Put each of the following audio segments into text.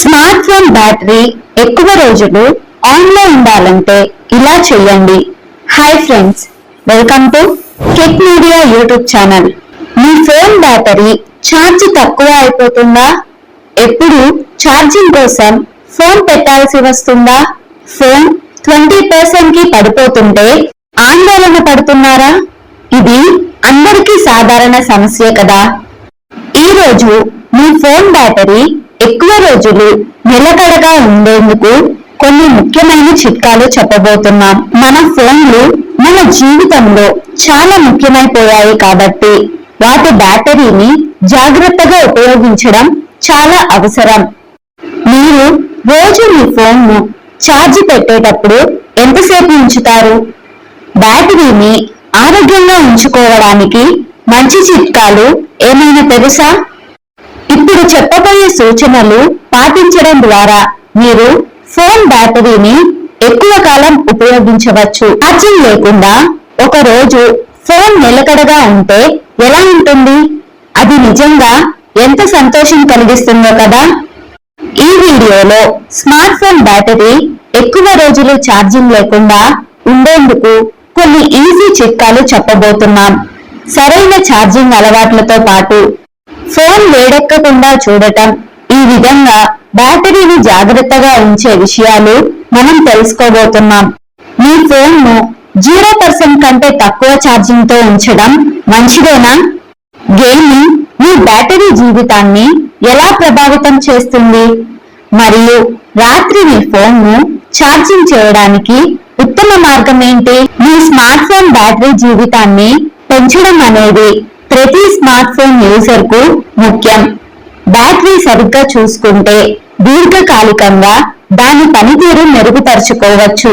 Smart phone battery ఎక్కువ రోజులు ఆన్లో ఉండాలంటే ఇలా చేయండి. Hi friends welcome to Kit media YouTube channel me phone battery charge తక్కువ అయిపోతుందా? ఎప్పుడు ఛార్జింగ్ కోసం ఫోన్ పెట్టాల్సి వస్తుందా? ఫోన్ ట్వంటీ పర్సెంట్కి పడిపోతుంటే ఆందోళన పడుతున్నారా? ఇది అందరికీ సాధారణ సమస్య కదా. ఈరోజు మీ ఫోన్ బ్యాటరీ ఎక్కువ రోజులు నిలకడగా ఉండేందుకు కొన్ని ముఖ్యమైన చిట్కాలు చెప్పబోతున్నాం. మన ఫోన్లు మన జీవితంలో చాలా ముఖ్యమైపోయాయి కాబట్టి వాటి బ్యాటరీని జాగ్రత్తగా ఉపయోగించడం చాలా అవసరం. మీరు రోజు మీ ఫోన్ను ఛార్జ్ పెట్టేటప్పుడు ఎంతసేపు ఉంచుతారు? బ్యాటరీని ఆరోగ్యంగా ఉంచుకోవడానికి మంచి చిట్కాలు ఏమైనా తెలుసా? ఇప్పుడు చెప్పబోయే సూచనలు పాటించడం ద్వారా మీరు ఫోన్ బ్యాటరీని ఎక్కువ కాలం ఉపయోగించవచ్చు. ఛార్జింగ్ లేకుండా ఒక రోజు ఫోన్ నిలకడగా ఉంటే ఎలా ఉంటుంది? అది నిజంగా ఎంత సంతోషం కలిగిస్తుందో కదా? ఈ వీడియోలో స్మార్ట్ ఫోన్ బ్యాటరీ ఎక్కువ రోజులు ఛార్జింగ్ లేకుండా ఉండేందుకు కొన్ని ఈజీ చిట్కాలు చెప్పబోతున్నాం. సరైన ఛార్జింగ్ అలవాట్లతో పాటు ఫోన్ వేడెక్కకుండా చూడటం ఈ విధంగా బ్యాటరీని జాగ్రత్తగా ఉంచే విషయాలు మనం తెలుసుకోబోతున్నాం. మీ ఫోన్ను జీరో పర్సెంట్ కంటే తక్కువ ఛార్జింగ్తో ఉంచడం మంచిదేనా? గేమింగ్ మీ బ్యాటరీ జీవితాన్ని ఎలా ప్రభావితం చేస్తుంది? మరియు రాత్రి మీ ఫోన్ను ఛార్జింగ్ చేయడానికి ఉత్తమ మార్గం ఏంటి? మీ స్మార్ట్ ఫోన్ బ్యాటరీ జీవితాన్ని పెంచడం అనేది ప్రతి స్మార్ట్ ఫోన్ యూజర్కు ముఖ్యం. బ్యాటరీ సరిగ్గా చూసుకుంటే దీర్ఘకాలికంగా దాని పనితీరు మెరుగుపరుచుకోవచ్చు.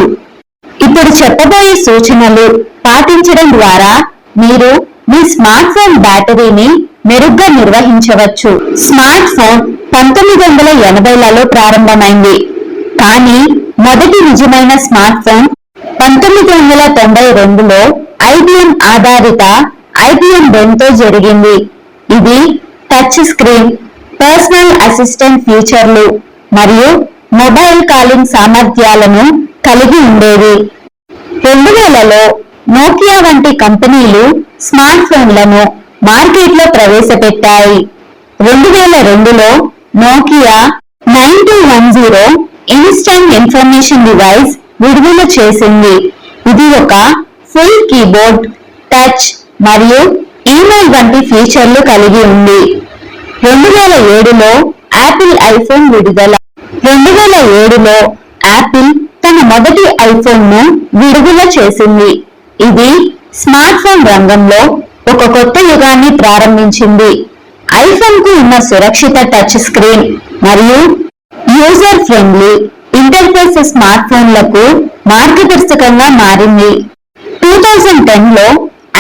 ఇప్పుడు చెప్పబోయే సూచనలు పాటించడం ద్వారా మీరు మీ స్మార్ట్ ఫోన్ బ్యాటరీని మెరుగ్గా నిర్వహించవచ్చు. స్మార్ట్ ఫోన్ పంతొమ్మిది వందల ఎనభైలలో ప్రారంభమైంది. కానీ మొదటి నిజమైన స్మార్ట్ ఫోన్ పంతొమ్మిది వందల తొంభై రెండులో ఐబిఎం ఆధారిత ఐబిఎం తో జరిగింది. ఇది టచ్ స్క్రీన్ పర్సనల్ అసిస్టెంట్ ఫీచర్లు మరియు మొబైల్ కాలింగ్ సామర్థ్యాలను కలిగి ఉండేది రెండు వేలలో నోకియా వంటి కంపెనీలు స్మార్ట్ ఫోన్లను మార్కెట్లో ప్రవేశపెట్టాయి. రెండు వేల రెండులో Nokia nine two one zero instant information device విడుదల చేసింది. ఇది ఒక ఫుల్ కీబోర్డ్ టచ్ మరియు ఈమెయిల్ వంటి ఫీచర్లు కలిగి ఉంది. రెండు వేల ఏడులో యాపిల్ ఐఫోన్ విడుదల. రెండు వేల ఏడులో యాపిల్ తన మొదటి ఐఫోన్ను విడుదల చేసింది. ఇది స్మార్ట్ ఫోన్ రంగంలో ఒక కొత్త యుగాన్ని ప్రారంభించింది. ఐఫోన్కు ఉన్న సురక్షిత టచ్ స్క్రీన్ మరియు యూజర్ ఫ్రెండ్లీ ఇంటర్ఫేస్ స్మార్ట్ ఫోన్లకు మార్గదర్శకంగా మారింది. టూ థౌజండ్ టెన్లో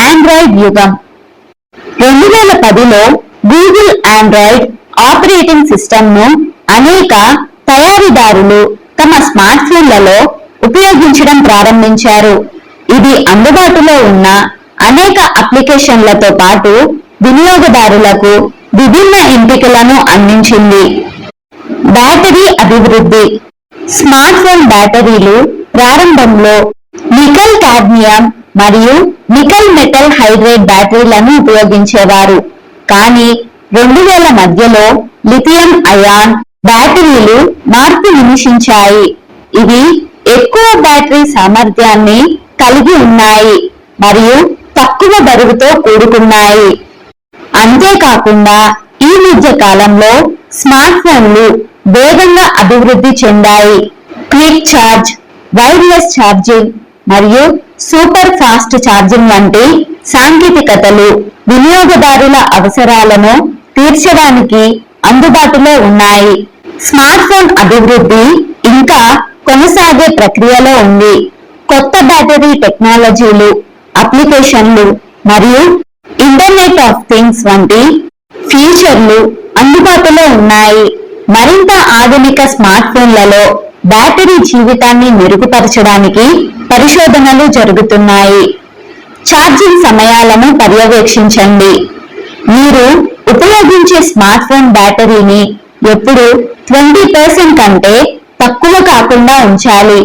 ఆండ్రాయిడ్ యుగం. రెండు వేల పదిలో గూగుల్ ఆండ్రాయిడ్ ఆపరేటింగ్ సిస్టమ్ను అనేక తయారీదారులు తమ స్మార్ట్ ఫోన్లలో ఉపయోగించడం ప్రారంభించారు. ఇది అందుబాటులో ఉన్న అనేక అప్లికేషన్లతో పాటు వినియోగదారులకు విభిన్న ఎంపికలను అందించింది. బ్యాటరీ అభివృద్ధి. స్మార్ట్ ఫోన్ బ్యాటరీలు ప్రారంభంలో నికల్ కాడ్మియం మరియు నికల్ మెటల్ హైడ్రేట్ బ్యాటరీలను ఉపయోగించేవారు. కానీ రెండు వేల మధ్యలో లిథియం అయాన్ బ్యాటరీలు మార్పు నిమిషించాయి ఇవి ఎక్కువ బ్యాటరీ సామర్థ్యాన్ని కలిగి ఉన్నాయి మరియు తక్కువ బరువుతో కూడుకున్నాయి. అంతేకాకుండా ఈ మధ్య కాలంలో స్మార్ట్ ఫోన్లు వేగంగా అభివృద్ధి చెందాయి. క్విక్ ఛార్జ్ వైర్లెస్ ఛార్జింగ్ మరియు సూపర్ ఫాస్ట్ ఛార్జింగ్ వంటి సాంకేతికతలు వినియోగదారుల అవసరాలను తీర్చడానికి అందుబాటులో ఉన్నాయి. స్మార్ట్ ఫోన్ అభివృద్ధి ఇంకా కొనసాగే ప్రక్రియలో ఉంది. కొత్త బ్యాటరీ టెక్నాలజీలు అప్లికేషన్లు మరియు ఇంటర్నెట్ ఆఫ్ థింగ్స్ వంటి ఫీచర్లు అందుబాటులో ఉన్నాయి. మరింత ఆధునిక స్మార్ట్ ఫోన్లలో బ్యాటరీ జీవితాన్ని మెరుగుపరచడానికి పరిశోధనలు జరుగుతున్నాయి. ఛార్జింగ్ సమయాలను పర్యవేక్షించండి. మీరు ఉపయోగించే స్మార్ట్ ఫోన్ బ్యాటరీని ఎప్పుడు ట్వంటీ పర్సెంట్ కంటే తక్కువ కాకుండా ఉంచాలి.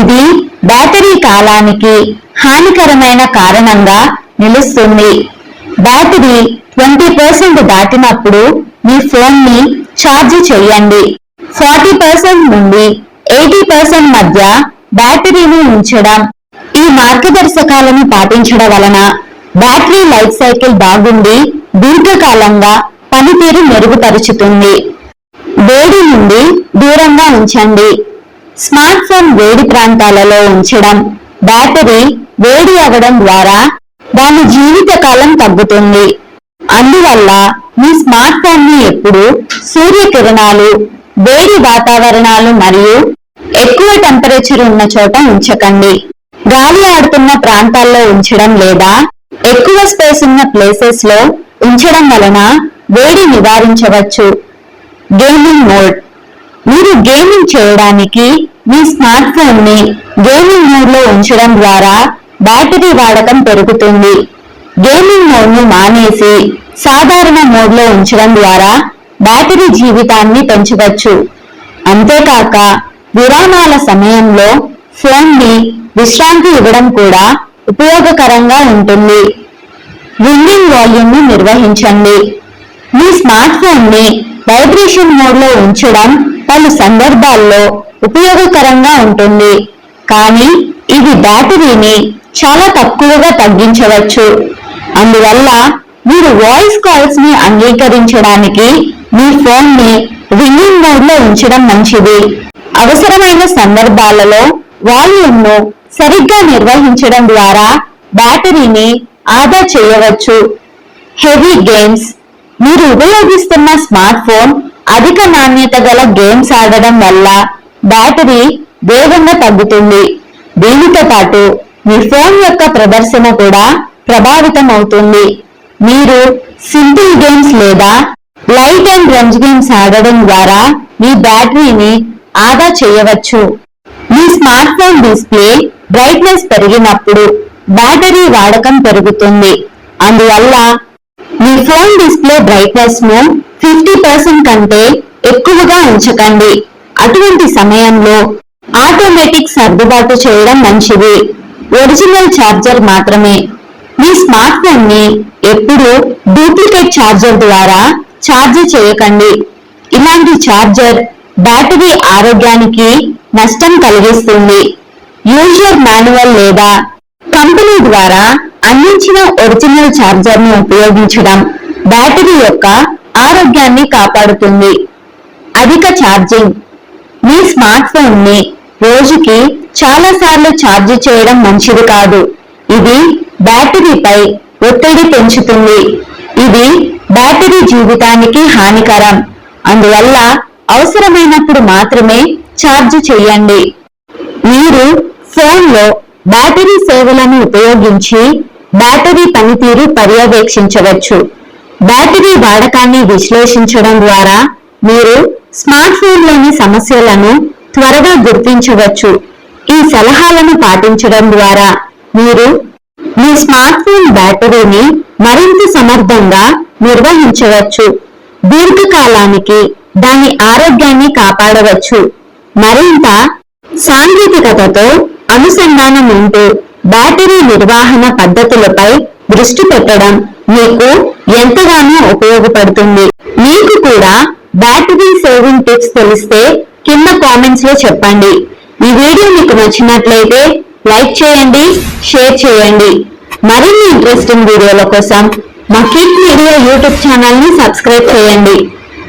ఇది బ్యాటరీ కాలానికి హానికరమైన కారణంగా నిలుస్తుంది. బ్యాటరీ ట్వంటీ పర్సెంట్ దాటినప్పుడు మీ ఫోన్ని ఛార్జ్ చేయండి. ఫార్టీ పర్సెంట్ నుండి ఎయిటీ పర్సెంట్ మధ్య బ్యాటరీని ఉంచడం ఈ మార్గదర్శకాలను పాటించడం వలన బ్యాటరీ లైఫ్ సైకిల్ బాగుండి దీర్ఘకాలంగా పనితీరు మెరుగుపరుచుతుంది. వేడి నుండి దూరంగా ఉంచండి. స్మార్ట్ ఫోన్ వేడి ప్రాంతాలలో ఉంచడం బ్యాటరీ వేడి అవ్వడం ద్వారా దాని జీవితకాలం తగ్గుతుంది. అందువల్ల మీ స్మార్ట్ ఫోన్ని ఎప్పుడు సూర్యకిరణాలు వేడి వాతావరణాలు మరియు ఎక్కువ టెంపరేచర్ ఉన్న చోట ఉంచకండి. గాలి ఆడుతున్న ప్రాంతాల్లో ఉంచడం లేదా ఎక్కువ స్పేస్ ఉన్న ప్లేసెస్లో ఉంచడం వలన వేడి నివారించవచ్చు. గేమింగ్ మోడ్ మీరు గేమింగ్ చేయడానికి మీ స్మార్ట్ ఫోన్ని గేమింగ్ మోడ్లో ఉంచడం ద్వారా బ్యాటరీ వాడకం పెరుగుతుంది. గేమింగ్ మోడ్ను మానేసి సాధారణ మోడ్లో ఉంచడం ద్వారా బ్యాటరీ జీవితాన్ని పెంచవచ్చు. అంతేకాక విరామాల సమయంలో ఫోన్ని విశ్రాంతి ఇవ్వడం కూడా ఉపయోగకరంగా ఉంటుంది. రింగింగ్ వాల్యూమ్ను నిర్వహించండి. మీ స్మార్ట్ ఫోన్ని వైబ్రేషన్ మోడ్లో ఉంచడం పలు సందర్భాల్లో ఉపయోగకరంగా ఉంటుంది. కానీ ఇది బ్యాటరీని చాలా తక్కువగా తగ్గించవచ్చు. అందువల్ల మీరు వాయిస్ కాల్స్ని అంగీకరించడానికి మీ ఫోన్ని రింగింగ్ మోడ్లో ఉంచడం మంచిది. అవసరమైన సందర్భాలలో వాల్యూమ్ను సరిగ్గా నిర్వహించడం ద్వారా బ్యాటరీని ఆదా చేయవచ్చు. హెవీ గేమ్స్ మీరు ఉపయోగిస్తున్న స్మార్ట్ ఫోన్ అధిక నాణ్యత గల గేమ్స్ ఆడడం వల్ల బ్యాటరీ వేగంగా తగ్గుతుంది. దీనితో పాటు మీ ఫోన్ యొక్క ప్రదర్శన కూడా ప్రభావితం అవుతుంది మీరు సింపుల్ గేమ్స్ లేదా లైట్ అండ్ రంజ్ గేమ్స్ ఆడడం ద్వారా మీ బ్యాటరీని ఆదా చేయవచ్చు. మీ స్మార్ట్ ఫోన్ డిస్ప్లే బ్రైట్నెస్ పెరిగినప్పుడు బ్యాటరీ వాడకం పెరుగుతుంది. అందువల్ల మీ ఫోన్ డిస్ప్లే బ్రైట్నెస్ను ఫిఫ్టీ పర్సెంట్ కంటే ఎక్కువగా ఉంచకండి. అటువంటి సమయంలో ఆటోమేటిక్ సర్దుబాటు చేయడం మంచిది. ఒరిజినల్ ఛార్జర్ మాత్రమే. మీ స్మార్ట్ ఫోన్ని ఎప్పుడూ డూప్లికేట్ ఛార్జర్ ద్వారా ఛార్జ్ చేయకండి. ఇలాంటి ఛార్జర్ బ్యాటరీ ఆరోగ్యానికి నష్టం కలిగిస్తుంది. యూజర్ మాన్యువల్ లేదా కంపెనీ ద్వారా అందించిన ఒరిజినల్ ఛార్జర్ను ఉపయోగించడం బ్యాటరీ యొక్క ఆరోగ్యాన్ని కాపాడుతుంది. అధిక ఛార్జింగ్. మీ స్మార్ట్ ఫోన్ని రోజుకి చాలా సార్లు ఛార్జ్ చేయడం మంచిది కాదు. ఇది బ్యాటరీపై ఒత్తిడి పెంచుతుంది. ఇది బ్యాటరీ జీవితానికి హానికరం. అందువల్ల అవసరమైనప్పుడు మాత్రమే ఛార్జ్ చేయండి. మీరు ఫోన్లో బ్యాటరీ సేవలను ఉపయోగించి బ్యాటరీ పనితీరు పర్యవేక్షించవచ్చు. బ్యాటరీ వాడకాన్ని విశ్లేషించడం ద్వారా మీరు స్మార్ట్ ఫోన్లోని సమస్యలను త్వరగా గుర్తించవచ్చు. ఈ సలహాలను పాటించడం ద్వారా మీరు మీ స్మార్ట్ ఫోన్ బ్యాటరీని మరింత సమర్థంగా నిర్వహించవచ్చు. దీర్ఘకాలానికి దాని ఆరోగ్యాన్ని కాపాడవచ్చు. మరింత సాంకేతికతతో అనుసంధానం ఉంటూ బ్యాటరీ నిర్వహణ పద్ధతులపై దృష్టి పెట్టడం మీకు ఎంతగానో ఉపయోగపడుతుంది. మీకు కూడా బ్యాటరీ సేవింగ్ టిప్స్ తెలిస్తే కింద కామెంట్స్లో చెప్పండి. ఈ వీడియో మీకు నచ్చినట్లయితే లైక్ చేయండి షేర్ చేయండి. మరిన్ని ఇంట్రెస్టింగ్ వీడియోల కోసం మా కిట్ మీడియా యూట్యూబ్ ఛానల్ని సబ్స్క్రైబ్ చేయండి.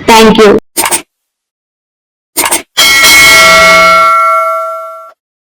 Thank you